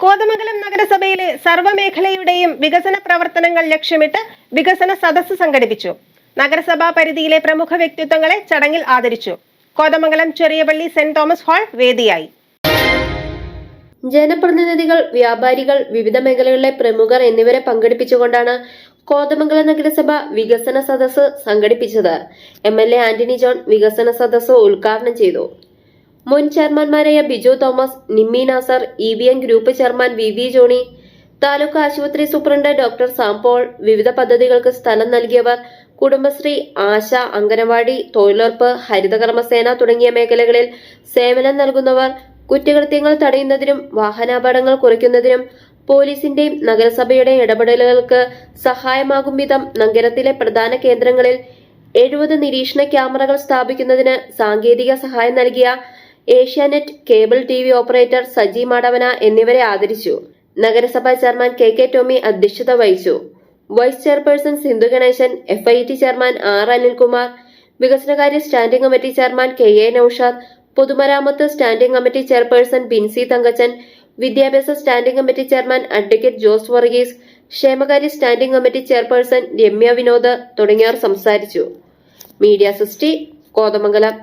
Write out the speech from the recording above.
കോതമംഗലം നഗരസഭയിലെ സർവമേഖലയുടെയും വികസന പ്രവർത്തനങ്ങൾ ലക്ഷ്യമിട്ട് വികസന സദസ്സ് സംഘടിപ്പിച്ചു. നഗരസഭാ പരിധിയിലെ പ്രമുഖ വ്യക്തിത്വങ്ങളെ ചടങ്ങിൽ ആദരിച്ചു. Kothamangalam Cheriyapally saint Thomas hall വേദിയായി. ജനപ്രതിനിധികൾ വ്യാപാരികൾ വിവിധ മേഖലകളിലെ പ്രമുഖർ എന്നിവരെ പങ്കെടുപ്പിച്ചുകൊണ്ടാണ് കോതമംഗലം നഗരസഭ വികസന സദസ്സ് സംഘടിപ്പിച്ചത്. എം ആന്റണി ജോൺ വികസന സദസ്സ് ഉദ്ഘാടനം ചെയ്തു. മുൻ ചെയർമാൻമാരായ Biju Thomas Nimmi Nasar E V N group chairman V V Johnny taluk ആശുപത്രി സൂപ്രണ്ട് ഡോക്ടർ സാംപോൾ വിവിധ പദ്ധതികൾക്ക് സ്ഥലം നൽകിയവർ കുടുംബശ്രീ ആശ അംഗനവാടി തൊഴിലുറപ്പ് ഹരിതകർമ്മസേന തുടങ്ങിയ മേഖലകളിൽ സേവനം നൽകുന്നവർ കുറ്റകൃത്യങ്ങൾ തടയുന്നതിനും വാഹനാപകടങ്ങൾ കുറയ്ക്കുന്നതിനും പോലീസിന്റെയും നഗരസഭയുടെയും ഇടപെടലുകൾക്ക് സഹായമാകും വിധം നഗരത്തിലെ പ്രധാന കേന്ദ്രങ്ങളിൽ എഴുപത് നിരീക്ഷണ ക്യാമറകൾ സ്ഥാപിക്കുന്നതിന് സാങ്കേതിക സഹായം നൽകിയ Asianet cable T V operator Saji Madavana എന്നിവരെ ആദരിച്ചു. നഗരസഭാ ചെയർമാൻ കെ കെ ടോമി അധ്യക്ഷത വഹിച്ചു. Vice chairperson Sindhu Ganesan F I T chairman R Anilkumar വികസനകാര്യ standing committee chairman K A Noushad പൊതുമരാമത്ത് standing committee chairperson Binsi Thankachan വിദ്യാഭ്യാസ standing committee chairman advocate Jose Varghese ക്ഷേമകാര്യ standing committee chairperson Ramya Vinod തുടങ്ങിയവർ സംസാരിച്ചു. Media city Kothamangalam.